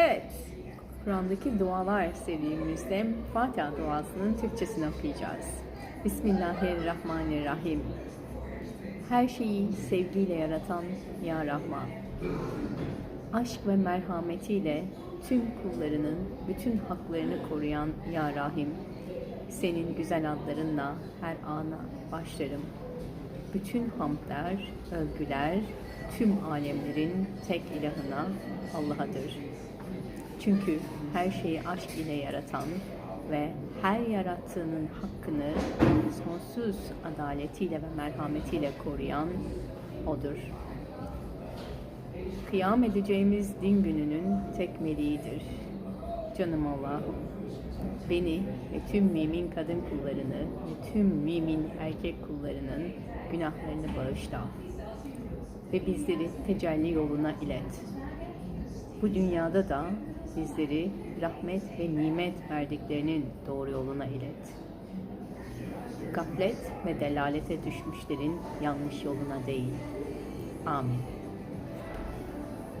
Evet, Kur'an'daki dualar serimizde Fatiha duasının Türkçesini okuyacağız. Bismillahirrahmanirrahim. Her şeyi sevgiyle yaratan Ya Rahman. Aşk ve merhametiyle tüm kullarının bütün haklarını koruyan Ya Rahim. Senin güzel adlarınla her ana başlarım. Bütün hamdler, övgüler tüm alemlerin tek ilahına Allah'adır. Çünkü her şeyi aşk ile yaratan ve her yarattığının hakkını sonsuz adaletiyle ve merhametiyle koruyan O'dur. Kıyam edeceğimiz din gününün tek meleğidir. Canım Allah'ım, beni ve tüm mümin kadın kullarını ve tüm mümin erkek kullarının günahlarını bağışla ve bizleri tecelli yoluna ilet. Bu dünyada da bizleri rahmet ve nimet verdiklerinin doğru yoluna ilet. Gaflet ve delalete düşmüşlerin yanlış yoluna değil. Amin.